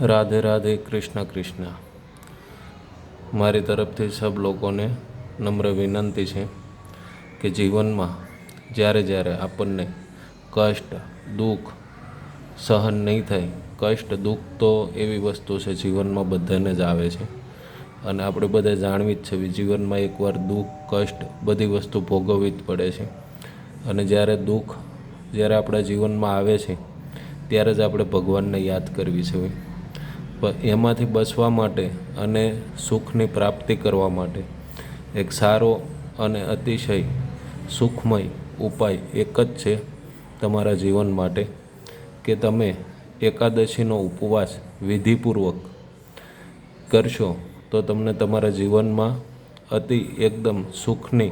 રાધે રાધે કૃષ્ણ કૃષ્ણ. મારી તરફથી સબ લોકોને નમ્ર વિનંતી છે કે જીવનમાં જ્યારે જ્યારે આપણને કષ્ટ, દુઃખ સહન નહીં થાય, કષ્ટ, દુઃખ તો એવી વસ્તુ છે જીવનમાં બધાને જ આવે છે. અને આપણે બધા જાણવી જ છે જીવનમાં એકવાર દુઃખ, કષ્ટ બધી વસ્તુ ભોગવવી જ પડે છે. અને જ્યારે દુઃખ જ્યારે આપણા જીવનમાં આવે છે, ત્યારે જ આપણે ભગવાનને યાદ કરવી છે એમાંથી બચવા માટે અને સુખની પ્રાપ્તિ કરવા માટે એક સારો અને અતિશય સુખમય ઉપાય એક જ છે તમારા જીવન માટે કે તમે એકાદશીનો ઉપવાસ વિધિપૂર્વક કરશો તો તમને તમારા જીવનમાં અતિ એકદમ સુખની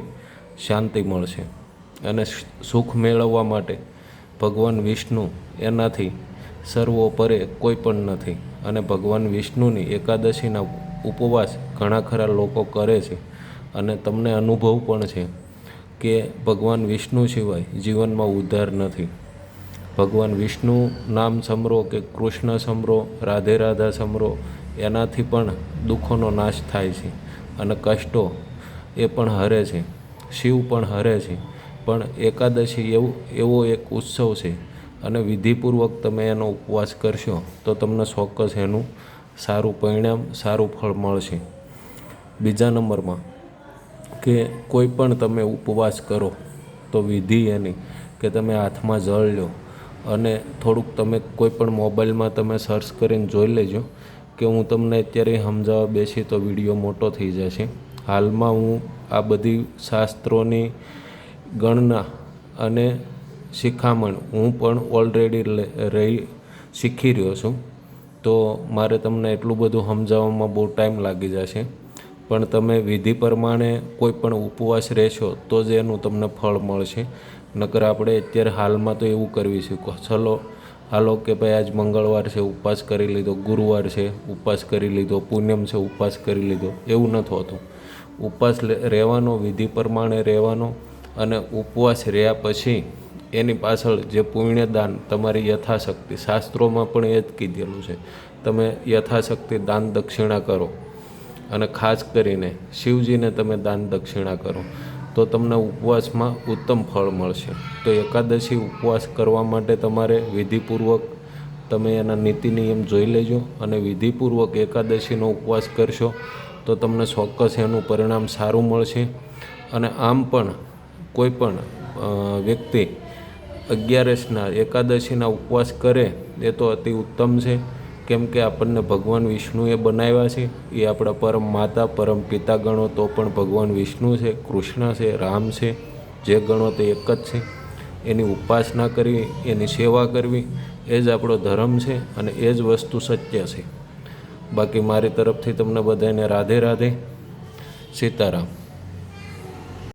શાંતિ મળશે. અને સુખ મેળવવા માટે ભગવાન વિષ્ણુ એનાથી સર્વોપરે કોઈ પણ નથી. અને ભગવાન વિષ્ણુની એકાદશીના ઉપવાસ ઘણા ખરા લોકો કરે છે અને તમને અનુભવ પણ છે કે ભગવાન વિષ્ણુ સિવાય જીવનમાં ઉદ્ધાર નથી. ભગવાન વિષ્ણુ નામ સમરો કે કૃષ્ણ સમરો રાધે રાધા સમરો એનાથી પણ દુઃખોનો નાશ થાય છે અને કષ્ટો એ પણ હરે છે. શિવ પણ હરે છે. પણ એકાદશી એવું, એવો એક ઉત્સવ છે અને વિધિપૂર્વક તમે એનો ઉપવાસ કરશો, તો તમને ચોક્કસ એનું સારું પરિણામ, સારું ફળ મળશે. બીજા નંબરમાં કે કોઈ પણ તમે ઉપવાસ કરો, તો વિધિ એની કે તમે હાથમાં જળ લો અને થોડુંક તમે કોઈ પણ મોબાઈલમાં તમે સર્ચ કરીને જોઈ લેજો કે હું તમને અત્યારે સમજાવવા બેસી તો વીડિયો મોટો થઈ જશે. હાલમાં હું આ બધી શાસ્ત્રોની ગણના અને શિખામણ. હું પણ ઓલરેડી રહી શીખી રહ્યો છું. તો મારે તમને એટલું બધું સમજાવવામાં બહુ ટાઈમ લાગી જશે. પણ તમે વિધિ પ્રમાણે કોઈ પણ ઉપવાસ રહેશો તો જ એનું તમને ફળ મળશે. નકર આપણે અત્યારે હાલમાં તો એવું કરવી છે ચલો, હાલો કે ભાઈ આજ મંગળવાર છે, ઉપવાસ કરી લીધો, ગુરુવાર છે, ઉપવાસ કરી લીધો, પૂનમ છે, ઉપવાસ કરી લીધો, એવું નથી હોતું. ઉપવાસ રહેવાનો, વિધિ પ્રમાણે રહેવાનો અને ઉપવાસ રહ્યા પછી એની પાછળ જે પુણ્યદાન તમારી યથાશક્તિ, શાસ્ત્રોમાં પણ એ જ કીધેલું છે, તમે યથાશક્તિ દાન દક્ષિણા કરો. અને ખાસ કરીને શિવજીને તમે દાન દક્ષિણા કરો. તો તમને ઉપવાસમાં ઉત્તમ ફળ મળશે. તો એકાદશી ઉપવાસ કરવા માટે તમારે વિધિપૂર્વક તમે એના નીતિ નિયમ જોઈ લેજો અને વિધિપૂર્વક એકાદશીનો ઉપવાસ કરશો તો તમને ચોક્કસ એનું પરિણામ સારું મળશે. અને આમ પણ કોઈ પણ વ્યક્તિ અગિયારસના એકાદશીના ઉપવાસ કરે, એ તો અતિ ઉત્તમ છે. કેમ કે આપણને ભગવાન વિષ્ણુએ બનાવ્યા છે, એ આપણા પરમ માતા, પરમ પિતા ગણો તો પણ ભગવાન વિષ્ણુ છે, કૃષ્ણ છે, રામ છે, જે ગણો તે એક જ છે. એની ઉપાસના કરવી, એની સેવા કરવી, એ જ આપણો ધર્મ છે અને એ જ વસ્તુ સત્ય છે. બાકી મારી તરફથી તમને બધાને રાધે રાધે. સીતારામ.